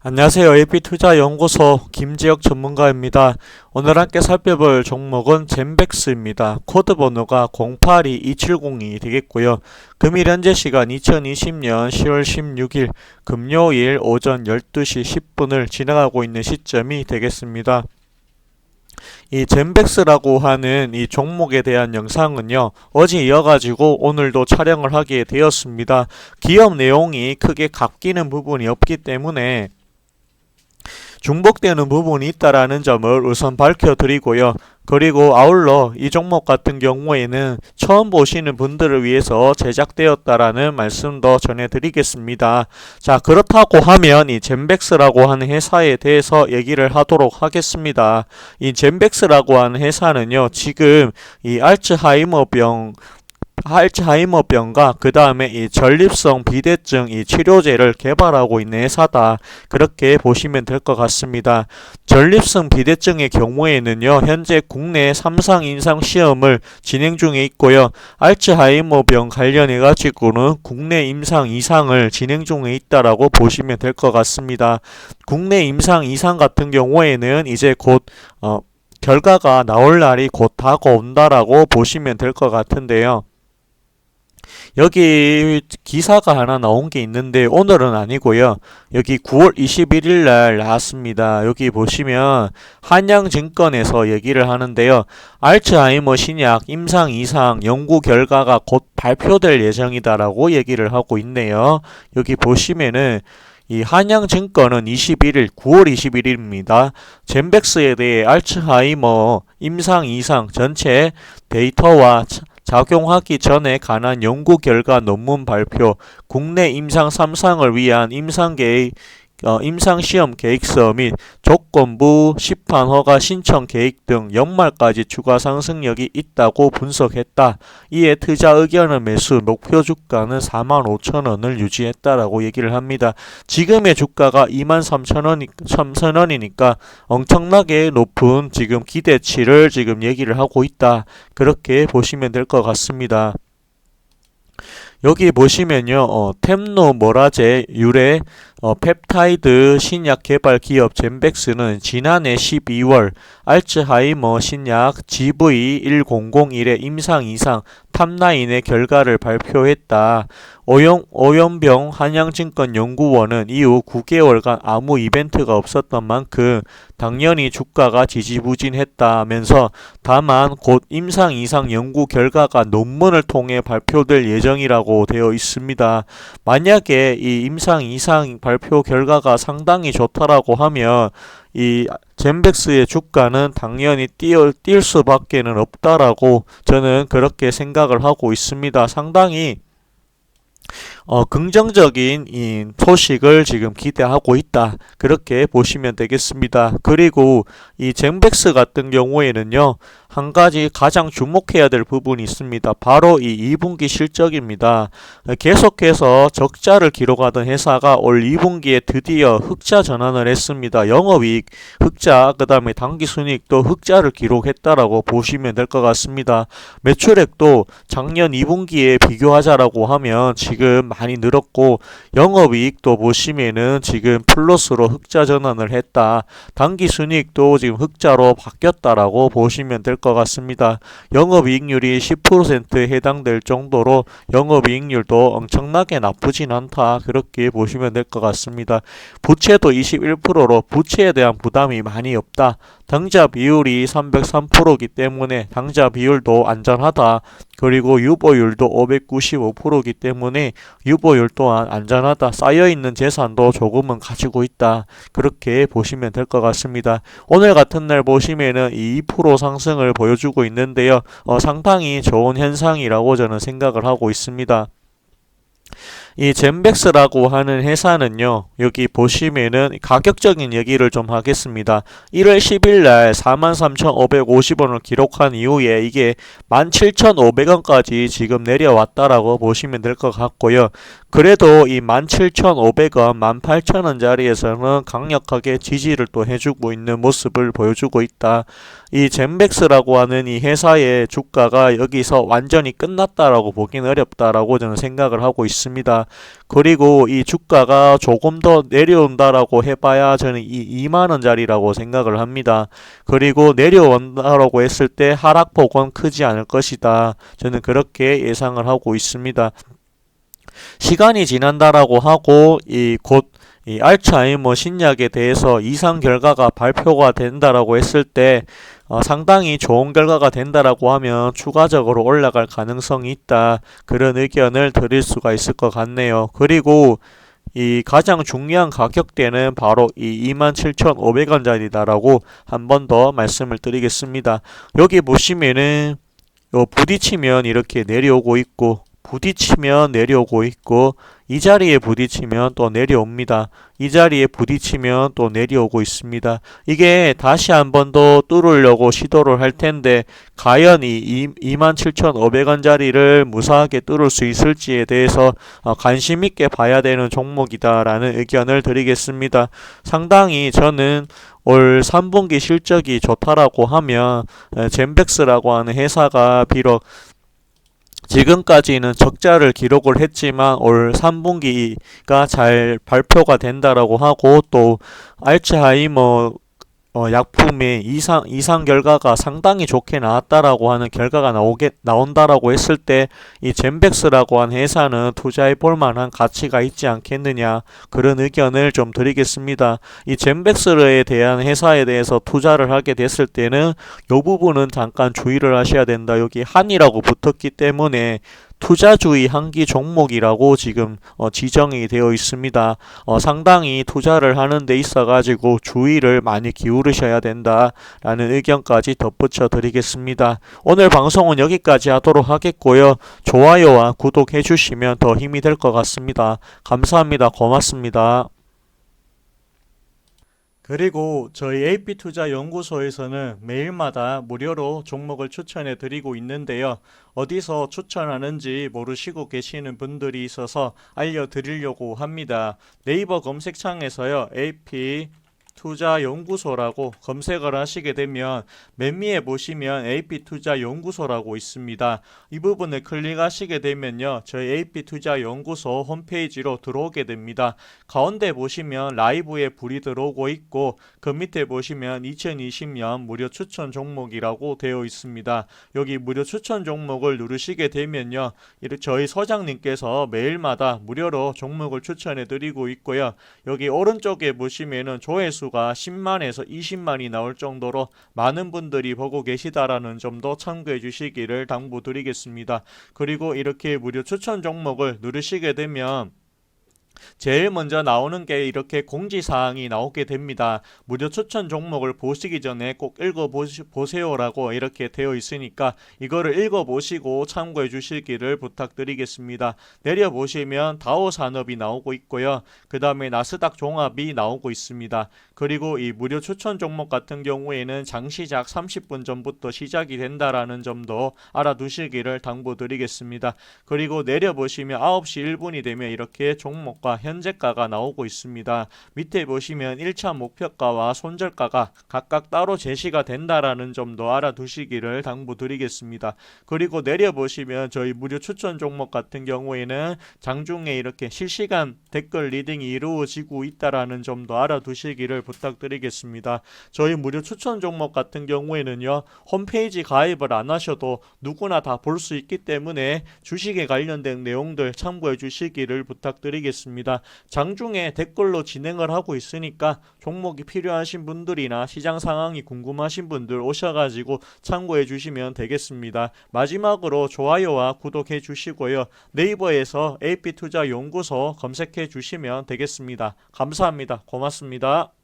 안녕하세요. AP투자연구소 김지혁 전문가입니다. 오늘 함께 살펴볼 종목은 젠백스입니다. 코드 번호가 082270이 되겠고요. 금일 현재 시간 2020년 10월 16일 금요일 오전 12시 10분을 지나가고 있는 시점이 되겠습니다. 이 젠백스라고 하는 이 종목에 대한 영상은요 어제 이어가지고 오늘도 촬영을 하게 되었습니다. 기업 내용이 크게 갚기는 부분이 없기 때문에 중복되는 부분이 있다라는 점을 우선 밝혀드리고요. 그리고 아울러 이 종목 같은 경우에는 처음 보시는 분들을 위해서 제작되었다라는 말씀도 전해드리겠습니다. 자 그렇다고 하면 이 젠백스라고 하는 회사에 대해서 얘기를 하도록 하겠습니다. 이 젠백스라고 하는 회사는요 지금 이 알츠하이머병 알츠하이머병과 그 다음에 이 전립성 비대증 이 치료제를 개발하고 있는 회사다. 그렇게 보시면 될 것 같습니다. 전립성 비대증의 경우에는요, 현재 국내 3상 임상 시험을 진행 중에 있고요. 알츠하이머병 관련해 가지고는 국내 임상 이상을 진행 중에 있다라고 보시면 될 것 같습니다. 국내 임상 이상 같은 경우에는 이제 곧 어, 결과가 나올 날이 곧 다가온다라고 보시면 될 것 같은데요. 여기 기사가 하나 나온 게 있는데 오늘은 아니고요. 여기 9월 21일 날 나왔습니다. 여기 보시면 한양증권에서 얘기를 하는데요. 알츠하이머 신약 임상 이상 연구 결과가 곧 발표될 예정이다라고 얘기를 하고 있네요. 여기 보시면은 이 한양증권은 21일, 9월 21일입니다. 젠백스에 대해 알츠하이머 임상 이상 전체 데이터와 작용하기 전에 관한 연구 결과 논문 발표, 국내 임상 3상을 위한 임상 계획 어, 임상시험 계획서 및 조건부 시판 허가 신청 계획 등 연말까지 추가 상승력이 있다고 분석했다. 이에 투자 의견은 매수, 목표 주가는 45,000원을 유지했다라고 얘기를 합니다. 지금의 주가가 23,000원, 3,000원이니까 엄청나게 높은 지금 기대치를 지금 얘기를 하고 있다. 그렇게 보시면 될 것 같습니다. 여기 보시면요, 어, 템노 모라제 유래 어, 펩타이드 신약 개발 기업 젠백스는 지난해 12월 알츠하이머 신약 GV1001의 임상 이상 탑라인의 결과를 발표했다. 오영, 오연병 한양증권 연구원은 이후 9개월간 아무 이벤트가 없었던 만큼 당연히 주가가 지지부진했다면서 다만 곧 임상 이상 연구 결과가 논문을 통해 발표될 예정이라고 되어 있습니다. 만약에 이 임상 이상 발표 결과가 상당히 좋다라고 하면 이 젠백스의 주가는 당연히 뛸, 뛸 수밖에는 없다라고 저는 그렇게 생각을 하고 있습니다. 상당히 어, 긍정적인 이 소식을 지금 기대하고 있다. 그렇게 보시면 되겠습니다. 그리고 이 젠백스 같은 경우에는요. 한 가지 가장 주목해야 될 부분이 있습니다. 바로 이 2분기 실적입니다. 계속해서 적자를 기록하던 회사가 올 2분기에 드디어 흑자 전환을 했습니다. 영업이익 흑자, 그 다음에 당기순이익도 흑자를 기록했다라고 보시면 될 것 같습니다. 매출액도 작년 2분기에 비교하자라고 하면 지금 많이 늘었고 영업이익도 보시면은 지금 플러스로 흑자 전환을 했다. 당기순이익도 지금 흑자로 바뀌었다라고 보시면 될것 같습니다. 영업이익률이 10%에 해당될 정도로 영업이익률도 엄청나게 나쁘진 않다. 그렇게 보시면 될 것 같습니다. 부채도 21%로 부채에 대한 부담이 많이 없다. 당자 비율이 303%이기 때문에 당자 비율도 안전하다. 그리고 유보율도 595%이기 때문에 유보율 또한 안전하다. 쌓여있는 재산도 조금은 가지고 있다. 그렇게 보시면 될 것 같습니다. 오늘 같은 날 보시면은 2% 상승을 보여주고 있는데요. 어, 상당히 좋은 현상이라고 저는 생각을 하고 있습니다. 이 젠백스라고 하는 회사는요. 여기 보시면은 가격적인 얘기를 좀 하겠습니다. 1월 10일 날 43,550원을 기록한 이후에 이게 17,500원까지 지금 내려왔다라고 보시면 될 것 같고요. 그래도 이 17,500원, 18,000원짜리에서는 강력하게 지지를 또 해주고 있는 모습을 보여주고 있다. 이 젠백스라고 하는 이 회사의 주가가 여기서 완전히 끝났다라고 보긴 어렵다라고 저는 생각을 하고 있습니다. 그리고 이 주가가 조금 더 내려온다라고 해봐야 저는 이 2만원짜리라고 생각을 합니다. 그리고 내려온다라고 했을 때 하락폭은 크지 않을 것이다. 저는 그렇게 예상을 하고 있습니다. 시간이 지난다라고 하고 이곧 이 알츠하이머 신약에 대해서 이상 결과가 발표가 된다라고 했을 때 어, 상당히 좋은 결과가 된다라고 하면 추가적으로 올라갈 가능성이 있다 그런 의견을 드릴 수가 있을 것 같네요. 그리고 이 가장 중요한 가격대는 바로 이 27,500원짜리다라고 한 번 더 말씀을 드리겠습니다. 여기 보시면은 요 부딪히면 이렇게 내려오고 있고 부딪히면 내려오고 있고 이 자리에 부딪히면 또 내려옵니다. 이 자리에 부딪히면 또 내려오고 있습니다. 이게 다시 한 번 더 뚫으려고 시도를 할 텐데 과연 이 27,500원짜리를 무사하게 뚫을 수 있을지에 대해서 어, 관심 있게 봐야 되는 종목이다라는 의견을 드리겠습니다. 상당히 저는 올 3분기 실적이 좋다라고 하면 에, 젠백스라고 하는 회사가 비록 지금까지는 적자를 기록을 했지만 올 3분기가 잘 발표가 된다라고 하고 또 알츠하이머 어, 약품의 이상 이상 결과가 상당히 좋게 나왔다라고 하는 결과가 나오게 나온다라고 했을 때 이 젠백스라고 한 회사는 투자해 볼 만한 가치가 있지 않겠느냐 그런 의견을 좀 드리겠습니다. 이 젠백스에 대한 회사에 대해서 투자를 하게 됐을 때는 요 부분은 잠깐 주의를 하셔야 된다. 여기 한이라고 붙었기 때문에 투자주의 한기 종목이라고 지금 어, 지정이 되어 있습니다. 어, 상당히 투자를 하는 데 있어 가지고 주의를 많이 기울이셔야 된다라는 의견까지 덧붙여 드리겠습니다. 오늘 방송은 여기까지 하도록 하겠고요. 좋아요와 구독해 주시면 더 힘이 될 것 같습니다. 감사합니다. 고맙습니다. 그리고 저희 AP투자연구소에서는 매일마다 무료로 종목을 추천해 드리고 있는데요. 어디서 추천하는지 모르시고 계시는 분들이 있어서 알려드리려고 합니다. 네이버 검색창에서요. AP 투자연구소라고 검색을 하시게 되면 맨 위에 보시면 AP투자연구소라고 있습니다. 이 부분을 클릭하시게 되면요. 저희 AP투자연구소 홈페이지로 들어오게 됩니다. 가운데 보시면 라이브에 불이 들어오고 있고 그 밑에 보시면 2020년 무료 추천 종목이라고 되어 있습니다. 여기 무료 추천 종목을 누르시게 되면요. 저희 서장님께서 매일마다 무료로 종목을 추천해 드리고 있고요. 여기 오른쪽에 보시면은 조회수 수가 10만에서 20만이 나올 정도로 많은 분들이 보고 계시다라는 점도 참고해 주시기를 당부드리겠습니다. 그리고 이렇게 무료 추천 종목을 누르시게 되면 제일 먼저 나오는 게 이렇게 공지사항이 나오게 됩니다. 무료 추천 종목을 보시기 전에 꼭 읽어보세요라고 이렇게 되어 있으니까 이거를 읽어보시고 참고해 주시기를 부탁드리겠습니다. 내려보시면 다오산업이 나오고 있고요. 그 다음에 나스닥 종합이 나오고 있습니다. 그리고 이 무료 추천 종목 같은 경우에는 장시작 30분 전부터 시작이 된다라는 점도 알아두시기를 당부드리겠습니다. 그리고 내려보시면 9시 1분이 되면 이렇게 종목 과 가격과 현재가가 나오고 있습니다. 밑에 보시면 1차 목표가와 손절가가 각각 따로 제시가 된다라는 점도 알아두시기를 당부드리겠습니다. 그리고 내려 보시면 저희 무료 추천 종목 같은 경우에는 장중에 이렇게 실시간 댓글 리딩이 이루어지고 있다라는 점도 알아두시기를 부탁드리겠습니다. 저희 무료 추천 종목 같은 경우에는요. 홈페이지 가입을 안 하셔도 누구나 다 볼 수 있기 때문에 주식에 관련된 내용들 참고해 주시기를 부탁드리겠습니다. 있습니다. 장중에 댓글로 진행을 하고 있으니까 종목이 필요하신 분들이나 시장 상황이 궁금하신 분들 오셔가지고 참고해 주시면 되겠습니다. 마지막으로 좋아요와 구독해 주시고요. 네이버에서 AP투자연구소 검색해 주시면 되겠습니다. 감사합니다. 고맙습니다.